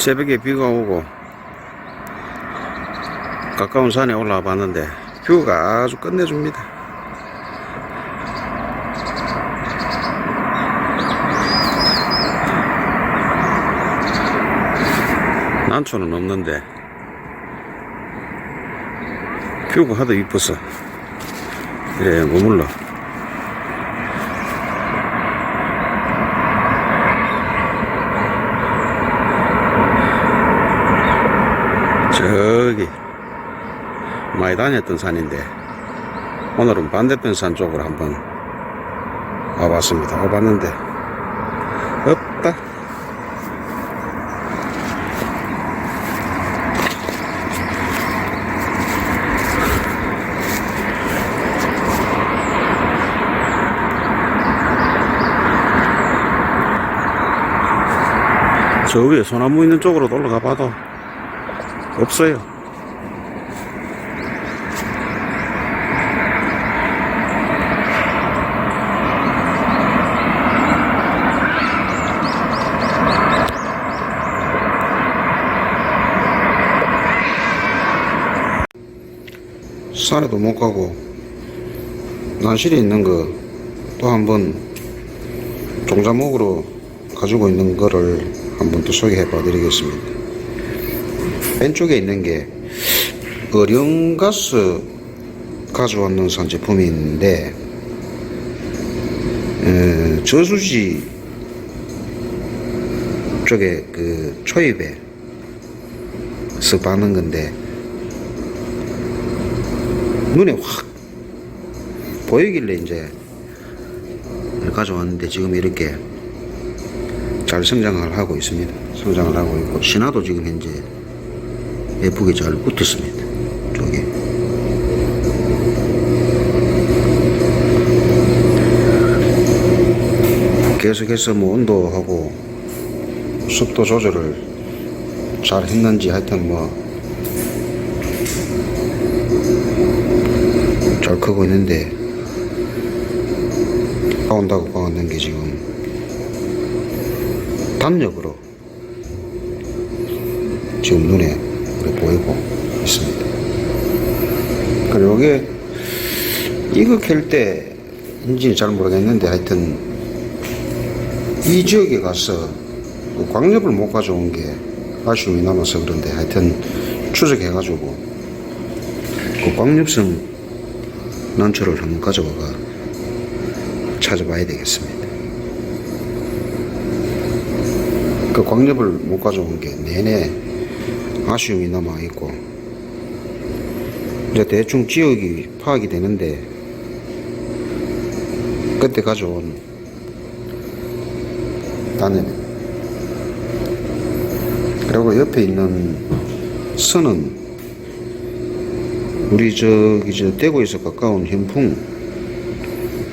새벽에 비가 오고 가까운 산에 올라와 봤는데 뷰가 아주 끝내줍니다. 난초는 없는데 뷰가 하도 이뻐서 이래 머물러 저기 많이 다녔던 산인데 오늘은 반대편 산 쪽으로 한번 와봤습니다. 와봤는데 없다. 저 위에 소나무 있는 쪽으로 올라가 봐도 없어요. 산에도 못 가고 난실에 있는 거 또 한번 종자목으로 가지고 있는 거를 한번 또 소개해 봐 드리겠습니다. 왼쪽에 있는 게 어령가스 가져왔는 산 제품인데 에, 저수지 쪽에 그 초입에 쓱 박는 건데 눈에 확 보이길래 이제 가져왔는데 지금 이렇게 잘 성장을 하고 있습니다. 성장을 하고 있고 신화도 지금 현재 예쁘게 잘 붙었습니다. 저기 계속해서 뭐 온도하고 습도 조절을 잘 했는지 하여튼 뭐 잘 크고 있는데 까온다고 까왔는 게 지금 담력으로 지금 눈에 보이고 있습니다. 그리고 이게 이거 캘 때 인지는 잘 모르겠는데 하여튼 이 지역에 가서 그 광엽을 못 가져온 게 아쉬움이 남아서 그런데 하여튼 추적해가지고 그 광엽성 난초를 한번 가져와가 찾아봐야 되겠습니다. 그 광엽을 못 가져온 게 내내 아쉬움이 남아 있고 이제 대충 지역이 파악이 되는데 그때 가져온 단연 그리고 옆에 있는 선은 우리 저기 저 대구에서 가까운 현풍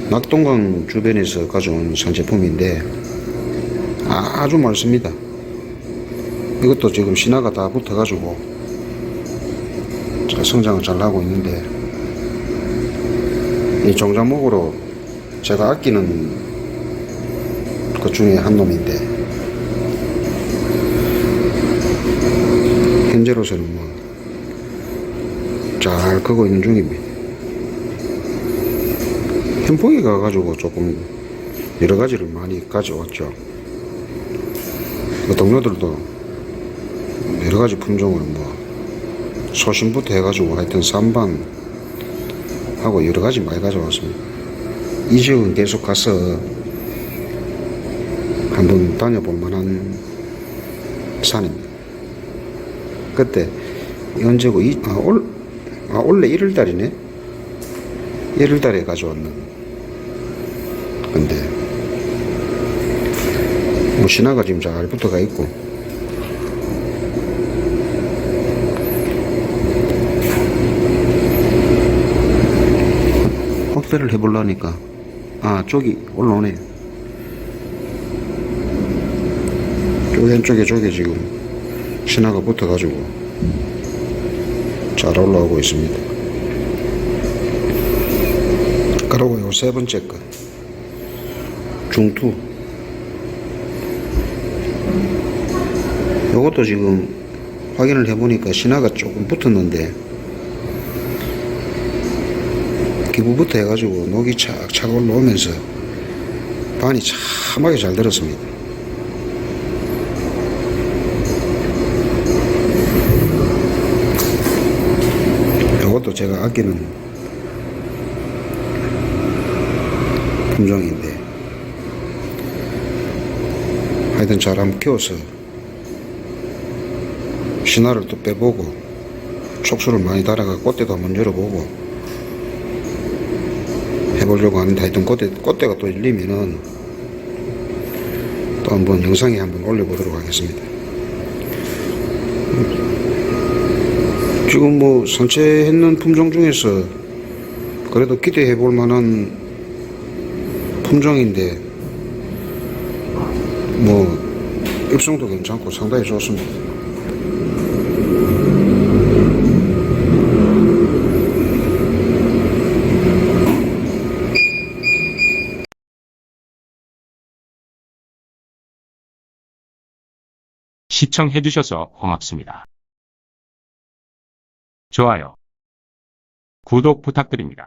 낙동강 주변에서 가져온 산제품인데 아주 많습니다. 이것도 지금 신화가 다 붙어가지고 잘 성장을 잘 하고 있는데 이 종자목으로 제가 아끼는 것 중에 한 놈인데 현재로서는 뭐 잘 크고 있는 중입니다. 현풍이 가가지고 조금 여러 가지를 많이 가져왔죠. 그 동료들도 여러 가지 품종을 뭐 소신부터 해가지고 하여튼 삼반 하고 여러 가지 많이 가져왔습니다. 이 지역은 계속 가서 한번 다녀볼 만한 산입니다. 그때 언제고 이, 아, 올, 아, 원래 1월 달이네? 1월 달에 가져왔는 근데. 뭐 신화가 지금 잘 붙어가 있고. 확대를 해보려니까. 아 쪽이 올라오네. 쪽 왼쪽에 쪽에 지금 신화가 붙어가지고 잘 올라오고 있습니다. 그리고 요 세 번째 거. 중투. 이것도 지금 확인을 해보니까 신화가 조금 붙었는데 기부부터 해가지고 녹이 착착 올라오면서 반이 참하게 잘 들었습니다. 이것도 제가 아끼는 품종인데 하여튼 잘 한번 키워서 신화를 또 빼보고 촉수를 많이 달아가 꽃대도 한번 열어보고 해보려고 하는데 하여튼 꽃대, 꽃대가 또 열리면은 또 한번 영상에 한번 올려보도록 하겠습니다. 지금 뭐 산채했는 품종 중에서 그래도 기대해 볼 만한 품종인데 뭐 입성도 괜찮고 상당히 좋습니다. 시청해주셔서 고맙습니다. 좋아요, 구독 부탁드립니다.